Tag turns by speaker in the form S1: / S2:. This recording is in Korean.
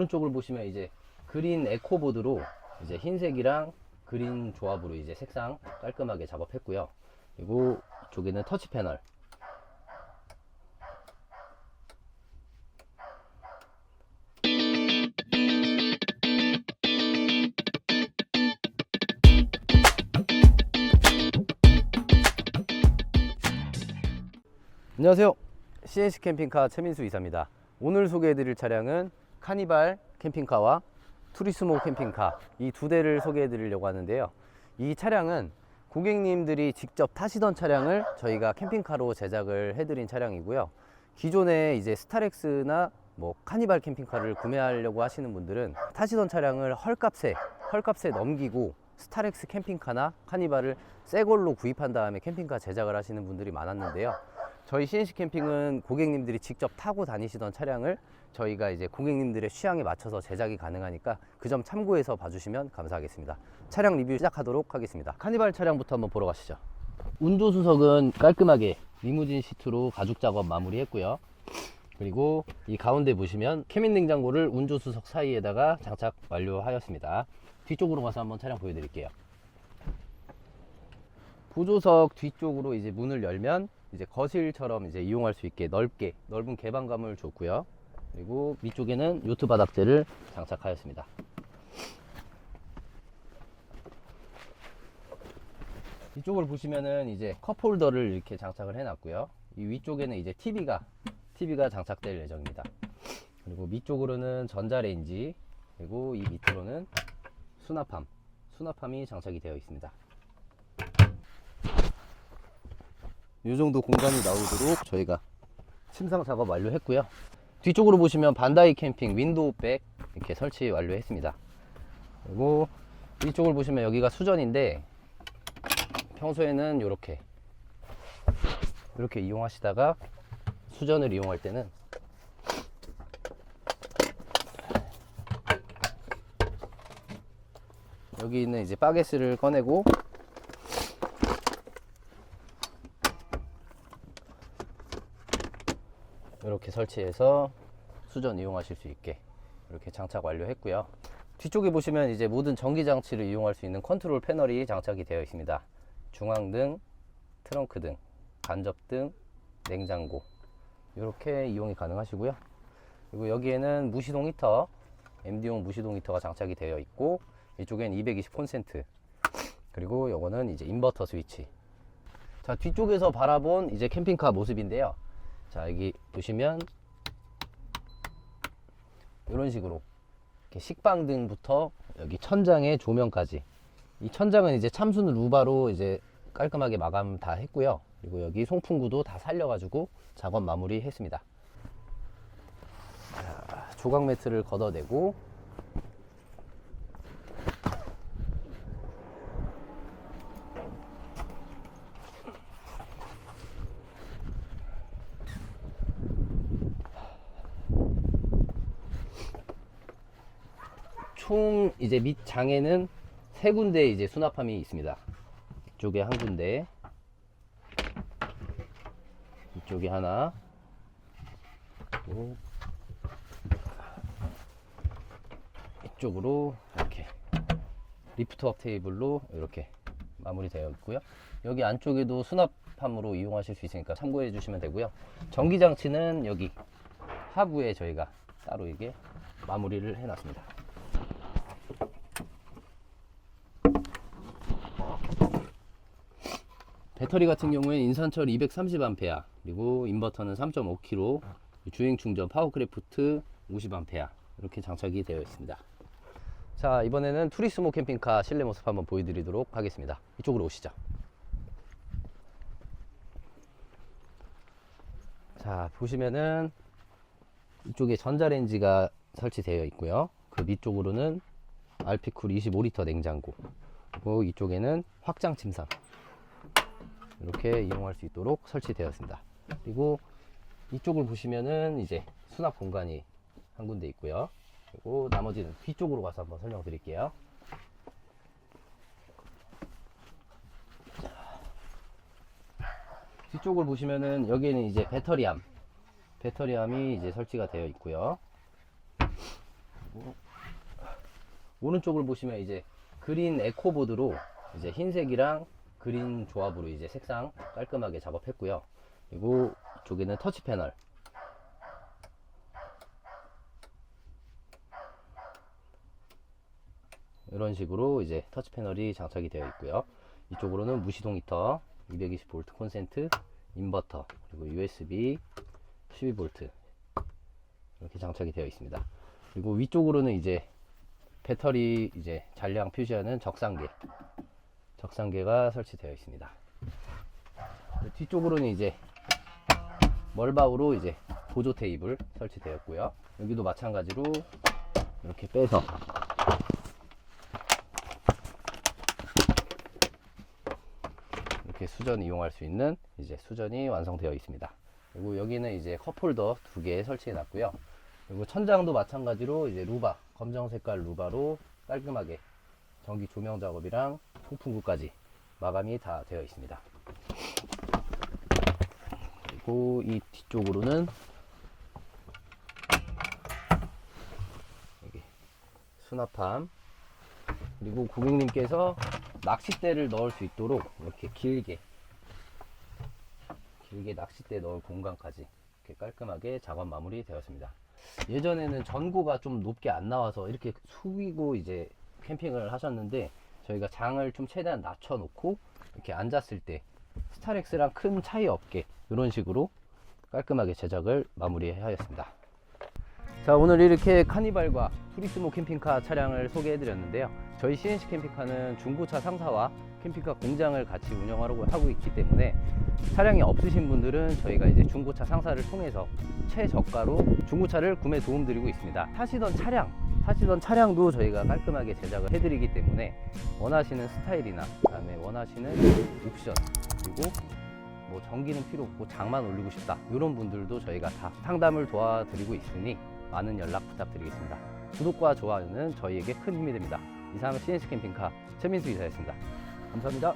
S1: 오른쪽을 보시면 이제 그린 에코보드로 이제 흰색이랑 그린 조합으로 이제 색상 깔끔하게 작업했고요. 그리고 이쪽에는 터치 패널. 안녕하세요. CNC 캠핑카 최민수 이사입니다. 오늘 소개해드릴 차량은 카니발 캠핑카와 투리스모 캠핑카 이 두 대를 소개해 드리려고 하는데요. 이 차량은 고객님들이 직접 타시던 차량을 저희가 캠핑카로 제작을 해드린 차량이고요. 기존에 이제 스타렉스나 뭐 카니발 캠핑카를 구매하려고 하시는 분들은 타시던 차량을 헐값에 헐값에 넘기고 스타렉스 캠핑카나 카니발을 새 걸로 구입한 다음에 캠핑카 제작을 하시는 분들이 많았는데요. 저희 CNC 캠핑은 고객님들이 직접 타고 다니시던 차량을 저희가 이제 고객님들의 취향에 맞춰서 제작이 가능하니까 그 점 참고해서 봐주시면 감사하겠습니다. 차량 리뷰 시작하도록 하겠습니다. 카니발 차량부터 한번 보러 가시죠. 운조 수석은 깔끔하게 리무진 시트로 가죽 작업 마무리했고요. 그리고 이 가운데 보시면 케민 냉장고를 운조 수석 사이에다가 장착 완료하였습니다. 뒤쪽으로 가서 한번 차량 보여드릴게요. 보조석 뒤쪽으로 이제 문을 열면 이제 거실처럼 이제 이용할 수 있게 넓게 넓은 개방감을 줬고요. 그리고 위쪽에는 요트 바닥재를 장착하였습니다. 이쪽을 보시면은 이제 컵 홀더를 이렇게 장착을 해놨고요. 이 위쪽에는 이제 TV가 TV가 장착될 예정입니다. 그리고 밑쪽으로는 전자레인지 그리고 이 밑으로는 수납함 수납함이 장착이 되어 있습니다. 이 정도 공간이 나오도록 저희가 침상 작업 완료했고요. 뒤쪽으로 보시면 반다이 캠핑 윈도우 백 이렇게 설치 완료했습니다. 그리고 이쪽을 보시면 여기가 수전인데 평소에는 이렇게 이렇게 이용하시다가 수전을 이용할 때는 여기 있는 이제 바게스를 꺼내고 이렇게 설치해서 수전 이용하실 수 있게 이렇게 장착 완료했고요. 뒤쪽에 보시면 이제 모든 전기 장치를 이용할 수 있는 컨트롤 패널이 장착이 되어 있습니다. 중앙등, 트렁크 등, 간접등, 냉장고 이렇게 이용이 가능하시고요. 그리고 여기에는 무시동 히터, MD용 무시동 히터가 장착이 되어 있고 이쪽엔 220 콘센트 그리고 요거는 이제 인버터 스위치. 자 뒤쪽에서 바라본 이제 캠핑카 모습인데요. 자 여기 보시면 이런 식으로 식빵등부터 여기 천장의 조명까지. 이 천장은 이제 참순 루바로 이제 깔끔하게 마감 다 했고요. 그리고 여기 송풍구도 다 살려가지고 작업 마무리 했습니다. 자, 조각 매트를 걷어내고 총 이제 밑 장에는 세 군데 이제 수납함이 있습니다. 이쪽에 한 군데, 이쪽에 하나, 이쪽으로 이렇게 리프트업 테이블로 이렇게 마무리되어 있고요. 여기 안쪽에도 수납함으로 이용하실 수 있으니까 참고해 주시면 되고요. 전기 장치는 여기 하부에 저희가 따로 이게 마무리를 해놨습니다. 배터리 같은 경우에는 인산철 230A 그리고 인버터는 3.5kg 주행 충전 파워크래프트 50A 이렇게 장착이 되어 있습니다. 자 이번에는 투리스모 캠핑카 실내 모습 한번 보여드리도록 하겠습니다. 이쪽으로 오시죠. 자 보시면은 이쪽에 전자레인지가 설치되어 있고요. 그 밑쪽으로는 알피쿨 25리터 냉장고 그리고 이쪽에는 확장 침상 이렇게 이용할 수 있도록 설치되었습니다. 그리고 이쪽을 보시면은 이제 수납 공간이 한 군데 있고요. 그리고 나머지는 뒤쪽으로 가서 한번 설명 드릴게요. 뒤쪽을 보시면은 여기에는 이제 배터리함, 배터리함이 이제 설치가 되어 있고요. 오른쪽을 보시면 이제 그린 에코보드로 이제 흰색이랑 그린 조합으로 이제 색상 깔끔하게 작업했고요. 그리고 이쪽에는 터치 패널. 이런 식으로 이제 터치 패널이 장착이 되어 있고요. 이쪽으로는 무시동 히터, 220V 콘센트, 인버터, 그리고 USB 12V 이렇게 장착이 되어 있습니다. 그리고 위쪽으로는 이제 배터리 이제 잔량 표시하는 적상계 적상계가 설치되어 있습니다. 그 뒤쪽으로는 이제 멀바우로 이제 보조 테이블 설치되었고요. 여기도 마찬가지로 이렇게 빼서 이렇게 수전 이용할 수 있는 이제 수전이 완성되어 있습니다. 그리고 여기는 이제 컵홀더 두 개 설치해 놨고요. 그리고 천장도 마찬가지로 이제 루바 검정 색깔 루바로 깔끔하게 전기 조명 작업이랑 통풍구까지 마감이 다 되어 있습니다. 그리고 이 뒤쪽으로는 여기 수납함 그리고 고객님께서 낚싯대를 넣을 수 있도록 이렇게 길게 길게 낚싯대 넣을 공간까지 이렇게 깔끔하게 작업 마무리 되었습니다. 예전에는 전고가 좀 높게 안 나와서 이렇게 숙이고 이제 캠핑을 하셨는데 저희가 장을 좀 최대한 낮춰 놓고 이렇게 앉았을 때 스타렉스랑 큰 차이 없게 이런 식으로 깔끔하게 제작을 마무리하였습니다. 자 오늘 이렇게 카니발과 투리스모 캠핑카 차량을 소개해 드렸는데요. 저희 CNC 캠핑카는 중고차 상사와 캠핑카 공장을 같이 운영하려고 하고 있기 때문에 차량이 없으신 분들은 저희가 이제 중고차 상사를 통해서 최저가로 중고차를 구매 도움 드리고 있습니다. 타시던 차량 타시던 차량도 저희가 깔끔하게 제작을 해드리기 때문에 원하시는 스타일이나 그다음에 원하시는 옵션 그리고 뭐 전기는 필요 없고 장만 올리고 싶다. 이런 분들도 저희가 다 상담을 도와드리고 있으니 많은 연락 부탁드리겠습니다. 구독과 좋아요는 저희에게 큰 힘이 됩니다. 이상 CNC 캠핑카 최민수 이사였습니다. 감사합니다.